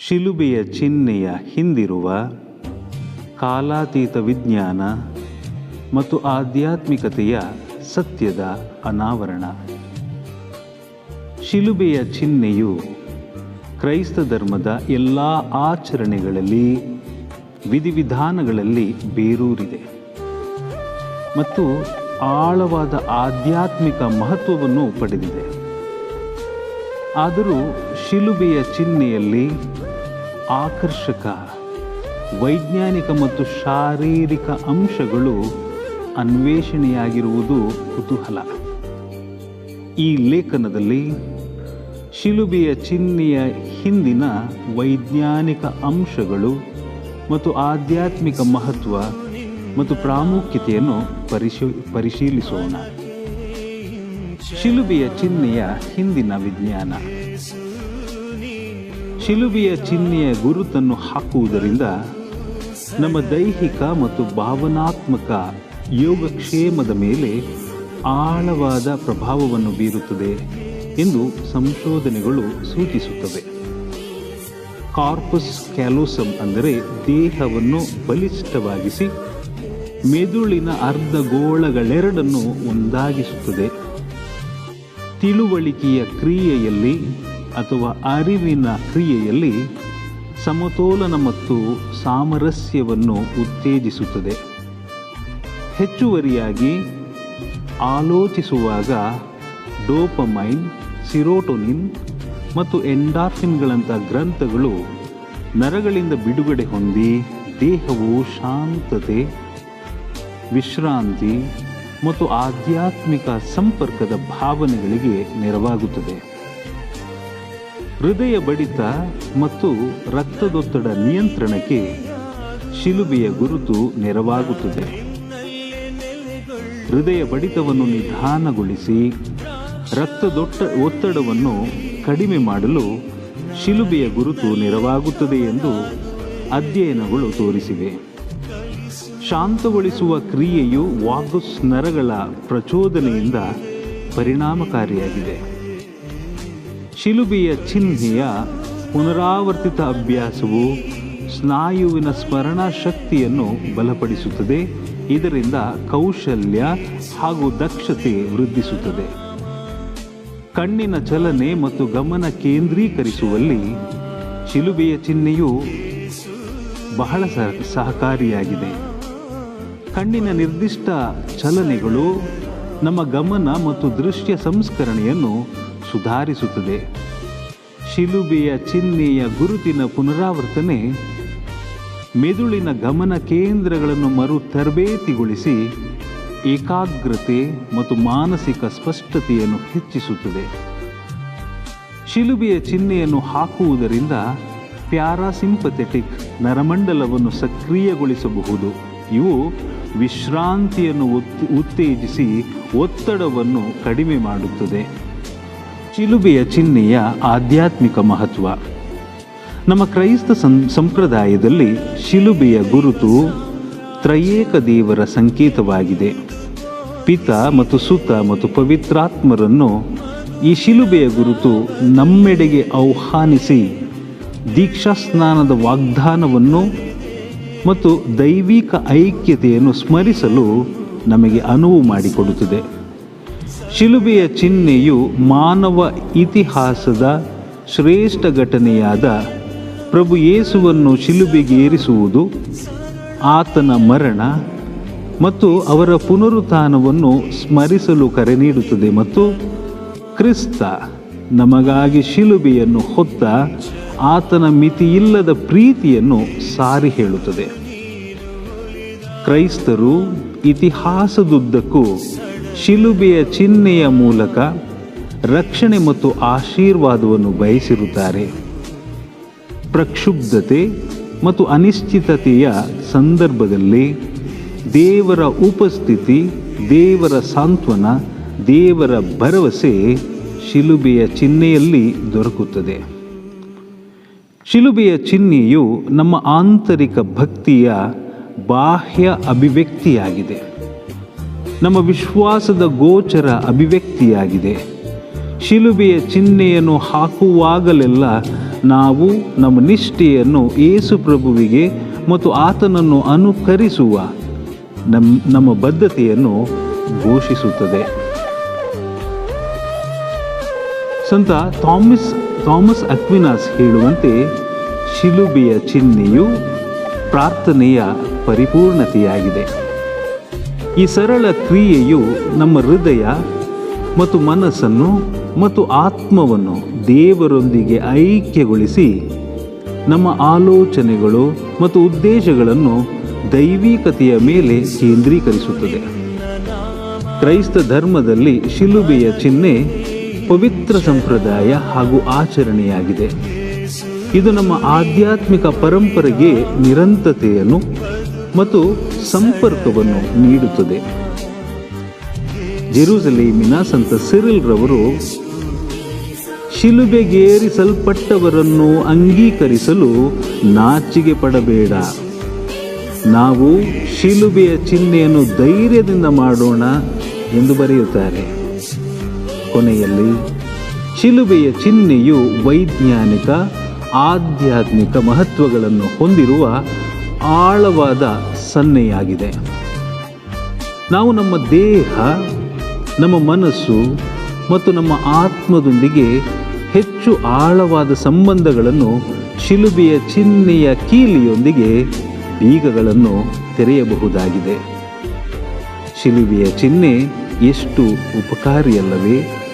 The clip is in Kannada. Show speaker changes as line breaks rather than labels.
ಶಿಲುಬೆಯ ಚಿಹ್ನೆಯ ಹಿಂದಿರುವ ಕಾಲಾತೀತ ವಿಜ್ಞಾನ ಮತ್ತು ಆಧ್ಯಾತ್ಮಿಕತೆಯ ಸತ್ಯದ ಅನಾವರಣ. ಶಿಲುಬೆಯ ಚಿಹ್ನೆಯು ಕ್ರೈಸ್ತ ಧರ್ಮದ ಎಲ್ಲ ಆಚರಣೆಗಳಲ್ಲಿ, ವಿಧಿವಿಧಾನಗಳಲ್ಲಿ ಬೇರೂರಿದೆ ಮತ್ತು ಆಳವಾದ ಆಧ್ಯಾತ್ಮಿಕ ಮಹತ್ವವನ್ನು ಪಡೆದಿದೆ. ಆದರೂ ಶಿಲುಬೆಯ ಚಿಹ್ನೆಯಲ್ಲಿ ಆಕರ್ಷಕ, ವೈಜ್ಞಾನಿಕ ಮತ್ತು ಶಾರೀರಿಕ ಅಂಶಗಳು ಅನ್ವೇಷಣೆಯಾಗಿರುವುದು ಕುತೂಹಲ. ಈ ಲೇಖನದಲ್ಲಿ ಶಿಲುಬೆಯ ಚಿಹ್ನೆಯ ಹಿಂದಿನ ವೈಜ್ಞಾನಿಕ ಅಂಶಗಳು ಮತ್ತು ಆಧ್ಯಾತ್ಮಿಕ ಮಹತ್ವ ಮತ್ತು ಪ್ರಾಮುಖ್ಯತೆಯನ್ನು ಪರಿಶೀ, ಪರಿಶೀಲಿಸೋಣ. ಶಿಲುಬೆಯ ಚಿಹ್ನೆಯ ಹಿಂದಿನ ವಿಜ್ಞಾನ. ಶಿಲುಬೆಯ ಚಿಹ್ನೆಯ ಗುರುತನ್ನು ಹಾಕುವುದರಿಂದ ನಮ್ಮ ದೈಹಿಕ ಮತ್ತು ಭಾವನಾತ್ಮಕ ಯೋಗಕ್ಷೇಮದ ಮೇಲೆ ಆಳವಾದ ಪ್ರಭಾವವನ್ನು ಬೀರುತ್ತದೆ ಎಂದು ಸಂಶೋಧನೆಗಳು ಸೂಚಿಸುತ್ತವೆ. ಕಾರ್ಪಸ್ ಕ್ಯಾಲೋಸಮ್ ಅಂದರೆ ದೇಹವನ್ನು ಬಲಿಷ್ಠವಾಗಿಸಿ ಮೆದುಳಿನ ಅರ್ಧಗೋಳಗಳೆರಡನ್ನು ಒಂದಾಗಿಸುತ್ತದೆ. ತಿಳುವಳಿಕೆಯ ಕ್ರಿಯೆಯಲ್ಲಿ ಅಥವಾ ಅರಿವಿನ ಕ್ರಿಯೆಯಲ್ಲಿ ಸಮತೋಲನ ಮತ್ತು ಸಾಮರಸ್ಯವನ್ನು ಉತ್ತೇಜಿಸುತ್ತದೆ. ಹೆಚ್ಚುವರಿಯಾಗಿ ಆಲೋಚಿಸುವಾಗ ಡೋಪಮೈನ್, ಸಿರೋಟೊನಿನ್ ಮತ್ತು ಎಂಡಾರ್ಫಿನ್ಗಳಂಥ ಗ್ರಂಥಗಳು ನರಗಳಿಂದ ಬಿಡುಗಡೆ ಹೊಂದಿ ದೇಹವು ಶಾಂತತೆ, ವಿಶ್ರಾಂತಿ ಮತ್ತು ಆಧ್ಯಾತ್ಮಿಕ ಸಂಪರ್ಕದ ಭಾವನೆಗಳಿಗೆ ನೆರವಾಗುತ್ತದೆ. ಹೃದಯ ಬಡಿತ ಮತ್ತು ರಕ್ತದೊತ್ತಡ ನಿಯಂತ್ರಣಕ್ಕೆ ಶಿಲುಬೆಯ ಗುರುತು ನೆರವಾಗುತ್ತದೆ. ಹೃದಯ ಬಡಿತವನ್ನು ನಿಧಾನಗೊಳಿಸಿ ರಕ್ತದೊಟ್ಟ, ಒತ್ತಡವನ್ನು ಕಡಿಮೆ ಮಾಡಲು ಶಿಲುಬೆಯ ಗುರುತು ನೆರವಾಗುತ್ತದೆ ಎಂದು ಅಧ್ಯಯನಗಳು ತೋರಿಸಿವೆ. ಶಾಂತಗೊಳಿಸುವ ಕ್ರಿಯೆಯು ವಾಗುಸ್ ನರಗಳ ಪ್ರಚೋದನೆಯಿಂದ ಪರಿಣಾಮಕಾರಿಯಾಗಿದೆ. ಶಿಲುಬೆಯ ಚಿಹ್ನೆಯ ಪುನರಾವರ್ತಿತ ಅಭ್ಯಾಸವು ಸ್ನಾಯುವಿನ ಸ್ಮರಣಾ ಶಕ್ತಿಯನ್ನು ಬಲಪಡಿಸುತ್ತದೆ. ಇದರಿಂದ ಕೌಶಲ್ಯ ಹಾಗೂ ದಕ್ಷತೆ ವೃದ್ಧಿಸುತ್ತದೆ. ಕಣ್ಣಿನ ಚಲನೆ ಮತ್ತು ಗಮನ ಕೇಂದ್ರೀಕರಿಸುವಲ್ಲಿ ಶಿಲುಬೆಯ ಚಿಹ್ನೆಯು ಬಹಳ ಸಹ ಸಹಕಾರಿಯಾಗಿದೆ. ಕಣ್ಣಿನ ನಿರ್ದಿಷ್ಟ ಚಲನೆಗಳು ನಮ್ಮ ಗಮನ ಮತ್ತು ದೃಶ್ಯ ಸಂಸ್ಕರಣೆಯನ್ನು ಸುಧಾರಿಸುತ್ತದೆ. ಶಿಲುಬೆಯ ಚಿಹ್ನೆಯ ಗುರುತಿನ ಪುನರಾವರ್ತನೆ, ಮೆದುಳಿನ ಗಮನ ಕೇಂದ್ರಗಳನ್ನು ಮರು ತರಬೇತಿಗೊಳಿಸಿ ಏಕಾಗ್ರತೆ ಮತ್ತು ಮಾನಸಿಕ ಸ್ಪಷ್ಟತೆಯನ್ನು ಹೆಚ್ಚಿಸುತ್ತದೆ. ಶಿಲುಬೆಯ ಚಿಹ್ನೆಯನ್ನು ಹಾಕುವುದರಿಂದ ಪ್ಯಾರಾಸಿಂಪಥೆಟಿಕ್ ನರಮಂಡಲವನ್ನು ಸಕ್ರಿಯಗೊಳಿಸಬಹುದು. ಇವು ವಿಶ್ರಾಂತಿಯನ್ನು ಉತ್- ಉತ್ತೇಜಿಸಿ ಒತ್ತಡವನ್ನು ಕಡಿಮೆ ಮಾಡುತ್ತದೆ. ಶಿಲುಬೆಯ ಚಿಹ್ನೆಯ ಆಧ್ಯಾತ್ಮಿಕ ಮಹತ್ವ. ನಮ್ಮ ಕ್ರೈಸ್ತ ಸಂ, ಸಂಪ್ರದಾಯದಲ್ಲಿ ಶಿಲುಬೆಯ ಗುರುತು ತ್ರಯೇಕ ದೇವರ ಸಂಕೇತವಾಗಿದೆ. ಪಿತ ಮತ್ತು ಸುತ ಮತ್ತು ಪವಿತ್ರಾತ್ಮರನ್ನು ಈ ಶಿಲುಬೆಯ ಗುರುತು ನಮ್ಮೆಡೆಗೆ ಆಹ್ವಾನಿಸಿ ದೀಕ್ಷಾಸ್ನಾನದ ವಾಗ್ದಾನವನ್ನು ಮತ್ತು ದೈವಿಕ ಐಕ್ಯತೆಯನ್ನು ಸ್ಮರಿಸಲು ನಮಗೆ ಅನುವು ಮಾಡಿಕೊಡುತ್ತದೆ. ಶಿಲುಬೆಯ ಚಿಹ್ನೆಯು ಮಾನವ ಇತಿಹಾಸದ ಶ್ರೇಷ್ಠ ಘಟನೆಯಾದ ಪ್ರಭು ಯೇಸುವನ್ನು ಶಿಲುಬೆಗೇರಿಸುವುದು ಆತನ ಮರಣ ಮತ್ತು ಅವರ ಪುನರುತ್ಥಾನವನ್ನು ಸ್ಮರಿಸಲು ಕರೆ ನೀಡುತ್ತದೆ ಮತ್ತು ಕ್ರಿಸ್ತ ನಮಗಾಗಿ ಶಿಲುಬೆಯನ್ನು ಹೊತ್ತ ಆತನ ಮಿತಿಯಿಲ್ಲದ ಪ್ರೀತಿಯನ್ನು ಸಾರಿ ಹೇಳುತ್ತದೆ. ಕ್ರೈಸ್ತರು ಇತಿಹಾಸದುದ್ದಕ್ಕೂ ಶಿಲುಬೆಯ ಚಿಹ್ನೆಯ ಮೂಲಕ ರಕ್ಷಣೆ ಮತ್ತು ಆಶೀರ್ವಾದವನ್ನು ಬಯಸಿರುತ್ತಾರೆ. ಪ್ರಕ್ಷುಬ್ಧತೆ ಮತ್ತು ಅನಿಶ್ಚಿತತೆಯ ಸಂದರ್ಭದಲ್ಲಿ ದೇವರ ಉಪಸ್ಥಿತಿ, ದೇವರ ಸಾಂತ್ವನ, ದೇವರ ಭರವಸೆ ಶಿಲುಬೆಯ ಚಿಹ್ನೆಯಲ್ಲಿ ದೊರಕುತ್ತದೆ. ಶಿಲುಬೆಯ ಚಿಹ್ನೆಯು ನಮ್ಮ ಆಂತರಿಕ ಭಕ್ತಿಯ ಬಾಹ್ಯ ಅಭಿವ್ಯಕ್ತಿಯಾಗಿದೆ. ನಮ್ಮ ವಿಶ್ವಾಸದ ಗೋಚರ ಅಭಿವ್ಯಕ್ತಿಯಾಗಿದೆ. ಶಿಲುಬೆಯ ಚಿಹ್ನೆಯನ್ನು ಹಾಕುವಾಗಲೆಲ್ಲ ನಾವು ನಮ್ಮ ನಿಷ್ಠೆಯನ್ನು ಏಸು ಪ್ರಭುವಿಗೆ ಮತ್ತು ಆತನನ್ನು ಅನುಕರಿಸುವ ನಮ್, ನಮ್ಮ ಬದ್ಧತೆಯನ್ನು ಘೋಷಿಸುತ್ತದೆ. ಸಂತ ಥಾಮಸ್ ಥಾಮಸ್ ಅಕ್ವಿನಾಸ್ ಹೇಳುವಂತೆ ಶಿಲುಬೆಯ ಚಿಹ್ನೆಯು ಪ್ರಾರ್ಥನೆಯ ಪರಿಪೂರ್ಣತೆಯಾಗಿದೆ. ಈ ಸರಳ ಕ್ರಿಯೆಯು ನಮ್ಮ ಹೃದಯ ಮತ್ತು ಮನಸ್ಸನ್ನು ಮತ್ತು ಆತ್ಮವನ್ನು ದೇವರೊಂದಿಗೆ ಐಕ್ಯಗೊಳಿಸಿ ನಮ್ಮ ಆಲೋಚನೆಗಳು ಮತ್ತು ಉದ್ದೇಶಗಳನ್ನು ದೈವಿಕತೆಯ ಮೇಲೆ ಕೇಂದ್ರೀಕರಿಸುತ್ತದೆ. ಕ್ರೈಸ್ತ ಧರ್ಮದಲ್ಲಿ ಶಿಲುಬೆಯ ಚಿಹ್ನೆ ಪವಿತ್ರ ಸಂಪ್ರದಾಯ ಹಾಗೂ ಆಚರಣೆಯಾಗಿದೆ. ಇದು ನಮ್ಮ ಆಧ್ಯಾತ್ಮಿಕ ಪರಂಪರೆಗೆ ನಿರಂತತೆಯನ್ನು ಮತ್ತು ಸಂಪರ್ಕವನ್ನು ನೀಡುತ್ತದೆ. ಜೆರೂಸಲೇಮಿನ ಸಂತ ಸಿರಿಲ್ ರವರು ಶಿಲುಬೆಗೇರಿಸಲ್ಪಟ್ಟವರನ್ನು ಅಂಗೀಕರಿಸಲು ನಾಚಿಗೆ ಪಡಬೇಡ. ನಾವು ಶಿಲುಬೆಯ ಚಿಹ್ನೆಯನ್ನು ಧೈರ್ಯದಿಂದ ಮಾಡೋಣ ಎಂದು ಬರೆಯುತ್ತಾರೆ. ಕೊನೆಯಲ್ಲಿ, ಶಿಲುಬೆಯ ಚಿಹ್ನೆಯು ವೈಜ್ಞಾನಿಕ, ಆಧ್ಯಾತ್ಮಿಕ ಮಹತ್ವಗಳನ್ನು ಹೊಂದಿರುವ ಆಳವಾದ ಸನ್ನೆಯಾಗಿದೆ. ನಾವು ನಮ್ಮ ದೇಹ, ನಮ್ಮ ಮನಸ್ಸು ಮತ್ತು ನಮ್ಮ ಆತ್ಮದೊಂದಿಗೆ ಹೆಚ್ಚು ಆಳವಾದ ಸಂಬಂಧಗಳನ್ನು ಶಿಲುಬೆಯ ಚಿಹ್ನೆಯ ಕೀಲಿಯೊಂದಿಗೆ ಬೀಗಗಳನ್ನು ತೆರೆಯಬಹುದಾಗಿದೆ. ಶಿಲುಬೆಯ ಚಿಹ್ನೆ ಎಷ್ಟು ಉಪಕಾರಿಯಲ್ಲವೇ?